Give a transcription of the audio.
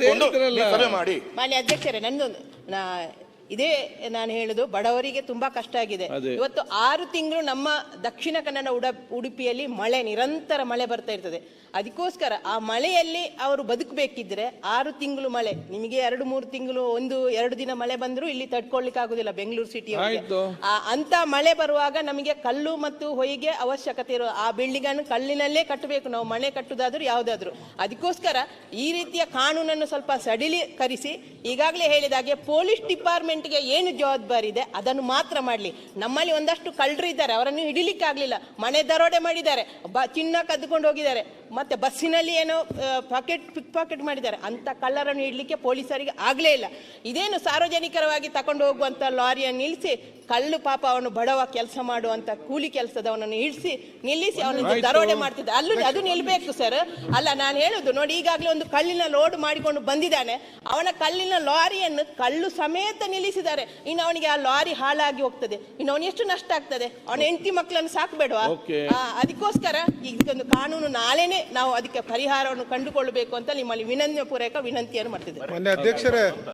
ನೀವು ಸಭೆ ಮಾಡಿ ಮಾನ್ಯ ಅಧ್ಯಕ್ಷರೇ ನಂದೊಂದು ನಾ ಇದೇ ನಾನು ಹೇಳುದು ಬಡವರಿಗೆ ತುಂಬಾ ಕಷ್ಟ ಆಗಿದೆ. ಇವತ್ತು ಆರು ತಿಂಗಳು ನಮ್ಮ ದಕ್ಷಿಣ ಕನ್ನಡ ಉಡ ಉಡುಪಿಯಲ್ಲಿ ಮಳೆ ನಿರಂತರ ಮಳೆ ಬರ್ತಾ ಇರ್ತದೆ. ಅದಕ್ಕೋಸ್ಕರ ಆ ಮಳೆಯಲ್ಲಿ ಅವರು ಬದುಕಬೇಕಿದ್ರೆ ಆರು ತಿಂಗಳು ಮಳೆ ನಿಮಗೆ ಎರಡು ಮೂರು ತಿಂಗಳು ಒಂದು ಎರಡು ದಿನ ಮಳೆ ಬಂದರೂ ಇಲ್ಲಿ ತಡ್ಕೊಳ್ಲಿಕ್ಕೆ ಆಗುದಿಲ್ಲ ಬೆಂಗಳೂರು ಸಿಟಿ. ಅಂತ ಮಳೆ ಬರುವಾಗ ನಮಗೆ ಕಲ್ಲು ಮತ್ತು ಹೊಯ್ಗೆ ಅವಶ್ಯಕತೆ ಇರುವ ಆ ಬಿಲ್ಡಿಂಗ್ ಅನ್ನು ಕಲ್ಲಿನಲ್ಲೇ ಕಟ್ಟಬೇಕು. ನಾವು ಮಳೆ ಕಟ್ಟುದಾದ್ರೂ ಯಾವ್ದಾದ್ರು. ಅದಕ್ಕೋಸ್ಕರ ಈ ರೀತಿಯ ಕಾನೂನನ್ನು ಸ್ವಲ್ಪ ಸಡಿಲೀಕರಿಸಿ ಈಗಾಗಲೇ ಹೇಳಿದ ಹಾಗೆ ಪೊಲೀಸ್ ಡಿಪಾರ್ಟ್ಮೆಂಟ್ಗೆ ಏನು ಜವಾಬ್ದಾರಿ ಇದೆ, ಅದನ್ನು ಮಾತ್ರ ಮಾಡಲಿ. ನಮ್ಮಲ್ಲಿ ಒಂದಷ್ಟು ಕಳ್ಳರು ಇದ್ದಾರೆ ಅವರನ್ನು ಹಿಡಿಲಿಕ್ಕೆ ಆಗಲಿಲ್ಲ ಮನೆ ದರೋಡೆ ಮಾಡಿದ್ದಾರೆ, ಬ ಚಿನ್ನ ಕದ್ದುಕೊಂಡು ಹೋಗಿದ್ದಾರೆ. ಮತ್ತೆ ಬಸ್ಸಿನಲ್ಲಿ ಏನೋ ಪಾಕೆಟ್ ಪಿಕ್ ಪಾಕೆಟ್ ಮಾಡಿದ್ದಾರೆ. ಅಂತ ಕಳ್ಳರನ್ನು ಇಡ್ಲಿಕ್ಕೆ ಪೊಲೀಸರಿಗೆ ಆಗಲೇ ಇಲ್ಲ. ಇದೇನು ಸಾರ್ವಜನಿಕರವಾಗಿ ತಕೊಂಡು ಹೋಗುವಂತ ಲಾರಿಯನ್ನು ನಿಲ್ಲಿಸಿ ಕಳ್ಳು ಪಾಪ ಅವನು ಬಡವ ಕೆಲಸ ಮಾಡುವಂತ ಕೂಲಿ ಕೆಲಸದವನನ್ನು ಇಳಿಸಿ ನಿಲ್ಲಿಸಿ ಅವನನ್ನು ಆಯ್ತು. ದರೋಡೆ ಮಾಡ್ತಿದ್ದ. ಅಲ್ಲೂ ಅದು ನಿಲ್ಬೇಕು ಸರ್ ಅಲ್ಲ ನಾನು ಹೇಳುದು ನೋಡಿ ಈಗಾಗಲೇ ಒಂದು ಕಳ್ಳಿನ ಲೋಡ್ ಮಾಡಿಕೊಂಡು ಬಂದಿದ್ದಾನೆ. ಅವನ ಕಲ್ಲಿನ ಲಾರಿಯನ್ನು ಕಳ್ಳು ಸಮೇತ ನಿಲ್ಲಿಸಿದ್ದಾರೆ. ಇನ್ನು ಅವನಿಗೆ ಆ ಲಾರಿ ಹಾಳಾಗಿ ಹೋಗ್ತದೆ. ಇನ್ನು ಅವನು ಎಷ್ಟು ನಷ್ಟ ಆಗ್ತದೆ? ಅವನ ಹೆಂಡತಿ ಮಕ್ಕಳನ್ನು ಸಾಕ್ಬೇಡವಾ? ಅದಕ್ಕೋಸ್ಕರ ಇದಕ್ಕೊಂದು ಕಾನೂನು ನಾಳೆನೆ ನಾವು ಅದಕ್ಕೆ ಪರಿಹಾರವನ್ನು ಕಂಡುಕೊಳ್ಳಬೇಕು ಅಂತ ನಿಮ್ಮಲ್ಲಿ ವಿನಂತಿ ಪೂರಕ ವಿನಂತಿಯನ್ನು ಮಾಡ್ತಿದ್ದೇವೆ. ಅಧ್ಯಕ್ಷರೇ